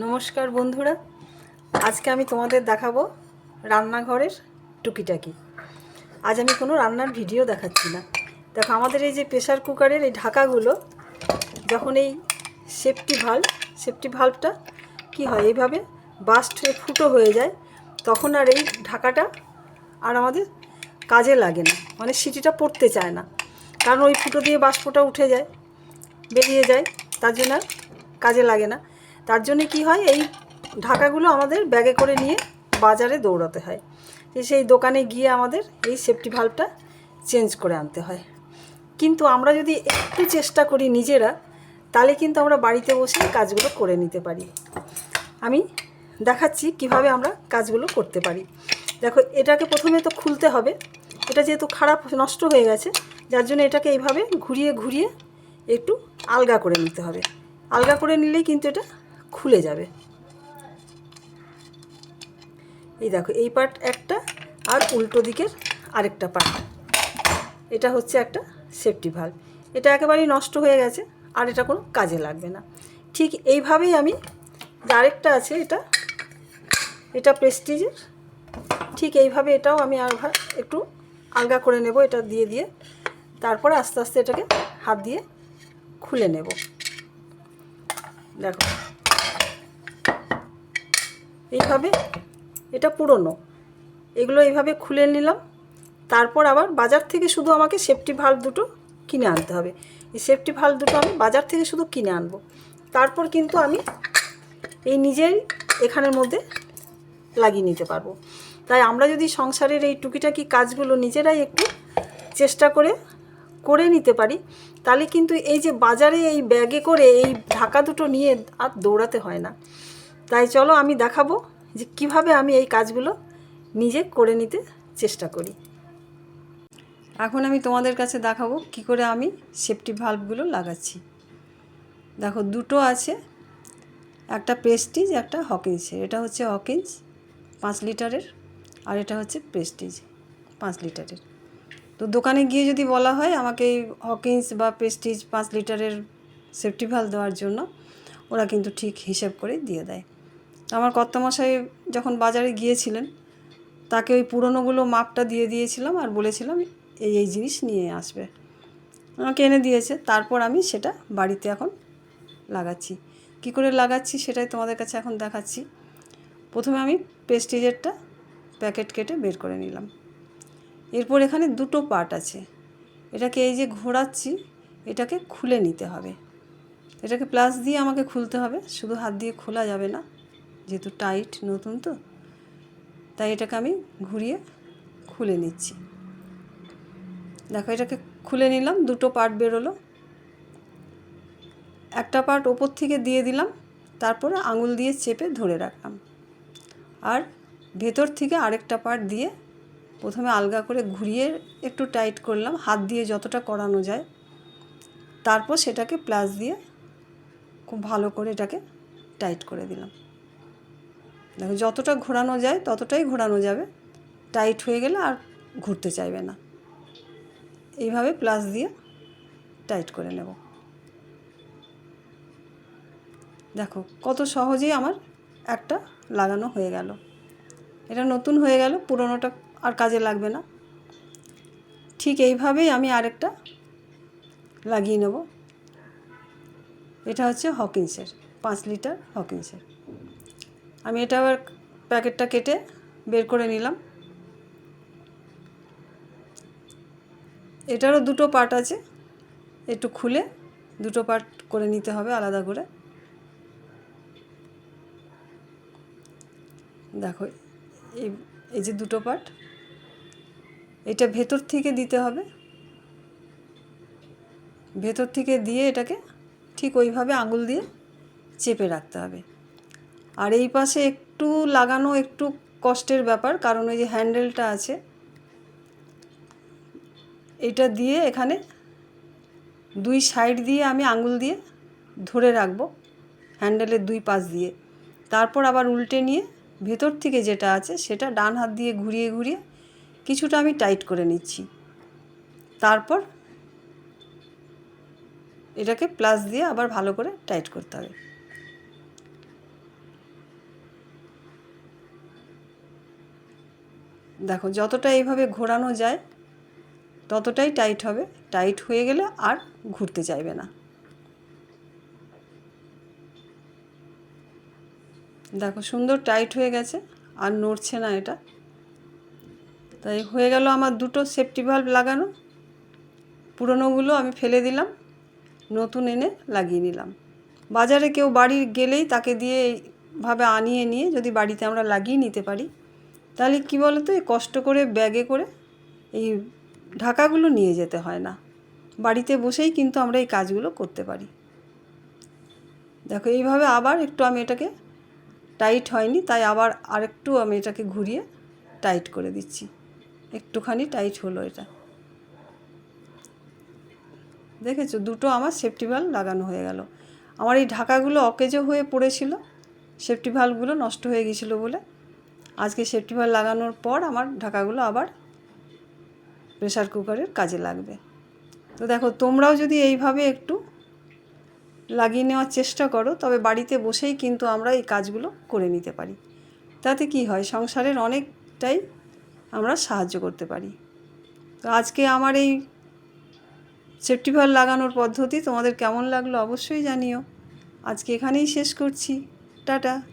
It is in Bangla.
নমস্কার বন্ধুরা। আজকে আমি তোমাদের দেখাবো রান্নাঘরের টুকিটাকি। আজ আমি কোনো রান্নার ভিডিও দেখাচ্ছি না। দেখো, আমাদের এই যে প্রেশার কুকারের এই ঢাকাগুলো, যখন এই সেফটি ভাল্ব সেফটি ভাল্বটা কি হয়, এইভাবে বাস্ট হয়ে ফুটো হয়ে যায়, তখন আর এই ঢাকাটা আর আমাদের কাজে লাগে না। মানে সিটিটা পড়তে চায় না। কারণ ওই ফুটো দিয়ে বাষ্পটা উঠে যায়, বেরিয়ে যায়, তার জন্য কাজে লাগে না। তার জন্য কি হয়, এই ঢাকাগুলো আমাদের ব্যাগে করে নিয়ে বাজারে দৌড়াতে হয়। সেই দোকানে গিয়ে আমাদের এই সেফটি ভাল্বটা চেঞ্জ করে আনতে হয়। কিন্তু আমরা যদি একটু চেষ্টা করি নিজেরা, তাহলে কিন্তু আমরা বাড়িতে বসে কাজগুলো করে নিতে পারি। আমি দেখাচ্ছি কীভাবে আমরা কাজগুলো করতে পারি। দেখো, এটাকে প্রথমে তো খুলতে হবে। এটা যেহেতু খারাপ, নষ্ট হয়ে গেছে, যার জন্য এটাকে এইভাবে ঘুরিয়ে ঘুরিয়ে একটু আলগা করে নিতে হবে। আলগা করে নিলেই কিন্তু এটা খুলে যাবে। এই দেখো, এই পার্ট একটা আর উল্টো দিকের আরেকটা পার্ট এটা হচ্ছে একটা সেফটি ভাল্ব এটা একেবারেই নষ্ট হয়ে গেছে, আর এটা কোনো কাজে লাগবে না। ঠিক এইভাবেই আমি আরেকটা আছে এটা এটা প্রেস্টিজের ঠিক এইভাবে এটাও আমি আর একটু আলগা করে নেব, এটা দিয়ে দিয়ে। তারপরে আস্তে আস্তে এটাকে হাত দিয়ে খুলে নেব। দেখো এইভাবে, এটা পুরনো। এগুলো এইভাবে খুলে নিলাম। তারপর আবার বাজার থেকে শুধু আমাকে সেফটি ভাল্ব দুটো কিনে আনতে হবে। এই সেফটি ভাল্ব দুটো আমি বাজার থেকে শুধু কিনে আনব। তারপর কিন্তু আমি এই নিজেই এখানের মধ্যে লাগিয়ে নিতে পারব। তাই আমরা যদি সংসারের এই টুকিটাকি কাজগুলো নিজেরাই একটু চেষ্টা করে করে নিতে পারি, তাহলে কিন্তু এই যে বাজারে এই ব্যাগে করে এই ঢাকা দুটো নিয়ে আর দৌড়াতে হয় না। তাই চলো আমি দেখাবো যে কীভাবে আমি এই কাজগুলো নিজে করে নিতে চেষ্টা করি। এখন আমি তোমাদের কাছে দেখাবো কি করে আমি সেফটি ভাল্বগুলো লাগাচ্ছি। দেখো দুটো আছে, একটা প্রেস্টিজ একটা হকিন্সের এটা হচ্ছে হকিন্স পাঁচ লিটারের আর এটা হচ্ছে প্রেস্টিজ পাঁচ লিটারের। তো দোকানে গিয়ে যদি বলা হয় আমাকে এই হকিন্স বা প্রেস্টিজ পাঁচ লিটারের সেফটি ভালো দেওয়ার জন্য, ওরা কিন্তু ঠিক হিসেব করে দিয়ে দেয়। আমার কর্তামশাই যখন বাজারে গিয়েছিলেন, তাকে ওই পুরনোগুলো মাপটা দিয়ে দিয়েছিলাম আর বলেছিলাম, এই এই জিনিস নিয়ে আসবে। আমাকে এনে দিয়েছে, তারপর আমি সেটা বাড়িতে এখন লাগাচ্ছি। কি করে লাগাচ্ছি সেটাই তোমাদের কাছে এখন দেখাচ্ছি। প্রথমে আমি প্রেস্টিজেরটা প্যাকেট কেটে বের করে নিলাম। এরপর এখানে দুটো পার্ট আছে। এটাকে এই যে ঘোরাচ্ছি, এটাকে খুলে নিতে হবে। এটাকে প্লাস দিয়ে আমাকে খুলতে হবে, শুধু হাত দিয়ে খোলা যাবে না। যেহেতু টাইট নতুন তো, তাই এটাকে আমি ঘুরিয়ে খুলে নিচ্ছি। দেখো এটাকে খুলে নিলাম, দুটো পার্ট বেরোলো। একটা পার্ট ওপর থেকে দিয়ে দিলাম, তারপরে আঙুল দিয়ে চেপে ধরে রাখলাম। আর ভেতর থেকে আরেকটা পার্ট দিয়ে প্রথমে আলগা করে ঘুরিয়ে একটু টাইট করলাম, হাত দিয়ে যতটা করানো যায়। তারপর সেটাকে প্লাস দিয়ে খুব ভালো করে এটাকে টাইট করে দিলাম। দেখো, যতটা ঘোরানো যায়, ততটাই ঘোরানো যাবে। টাইট হয়ে গেলে আর ঘুরতে চাইবে না। এইভাবে প্লাস দিয়ে টাইট করে নেব। দেখো, কত সহজেই আমার একটা লাগানো হয়ে গেল। এটা নতুন হয়ে গেল, পুরোনোটা আর কাজে লাগবে না। ঠিক এইভাবেই আমি আরেকটা লাগিয়ে নেব। এটা হচ্ছে হকিন্সের পাঁচ লিটার হকিন্সের আমি এটা আবার প্যাকেটটা কেটে বের করে নিলাম। এটারও দুটো পার্ট আছে, একটু খুলে দুটো পার্ট করে নিতে হবে আলাদা করে। দেখো, এই এই যে দুটো পার্ট, এটা ভেতর থেকে দিতে হবে। ভেতর থেকে দিয়ে এটাকে ঠিক ওইভাবে আঙুল দিয়ে চেপে রাখতে হবে। আর এই পাশে একটু লাগানো একটু কষ্টের ব্যাপার, কারণ ওই যে হ্যান্ডেলটা আছে। এটা দিয়ে এখানে দুই সাইড দিয়ে আমি আঙুল দিয়ে ধরে রাখব, হ্যান্ডেলের দুই পাশ দিয়ে। তারপর আবার উল্টে নিয়ে ভেতর থেকে যেটা আছে সেটা ডান হাত দিয়ে ঘুরিয়ে ঘুরিয়ে কিছুটা আমি টাইট করে নিচ্ছি। তারপর এটাকে প্লাস দিয়ে আবার ভালো করে টাইট করতে হবে। দেখো, যতটা এইভাবে ঘোরানো যায়, ততটাই টাইট হবে। টাইট হয়ে গেলে আর ঘুরতে চাইবে না। দেখো, সুন্দর টাইট হয়ে গেছে, আর নড়ছে না এটা। তাই হয়ে গেল আমার দুটো সেফটি ভাল্ব লাগানো। পুরনোগুলো আমি ফেলে দিলাম, নতুন এনে লাগিয়ে নিলাম। বাজারে কেউ বাড়ি গেলেই তাকে দিয়ে এইভাবে আনিয়ে নিয়ে যদি বাড়িতে আমরা লাগিয়ে নিতে পারি তাহলে কী বলো তো এই কষ্ট করে, ব্যাগে করে এই ঢাকাগুলো নিয়ে যেতে হয় না। বাড়িতে বসেই কিন্তু আমরা এই কাজগুলো করতে পারি। দেখো, এইভাবে আবার একটু আমি এটাকে টাইট হয়নি, তাই আবার আরেকটু আমি এটাকে ঘুরিয়ে টাইট করে দিচ্ছি। একটুখানি টাইট হলো এটা। দেখেছ, দুটো আমার সেফটি ভাল্ব লাগানো হয়ে গেল। আমার এই ঢাকাগুলো অকেজো হয়ে পড়েছিল, সেফটি ভাল্বগুলো নষ্ট হয়ে গিয়েছিল বলে। আজকে সেফটি ভাল্ব লাগানোর পর আমার ঢাকাগুলো আবার প্রেসার কুকারের কাজে লাগবে। তো দেখো, তোমরাও যদি এইভাবে একটু লাগিয়ে নেওয়ার চেষ্টা করো, তবে বাড়িতে বসেই কিন্তু আমরা এই কাজগুলো করে নিতে পারি। তাতে কি হয়, সংসারের অনেকটাই আমরা সাহায্য করতে পারি। তো আজকে আমার এই সেফটি ভাল্ব লাগানোর পদ্ধতি তোমাদের কেমন লাগল অবশ্যই জানিও। আজকে এখানেই শেষ করছি। টাটা।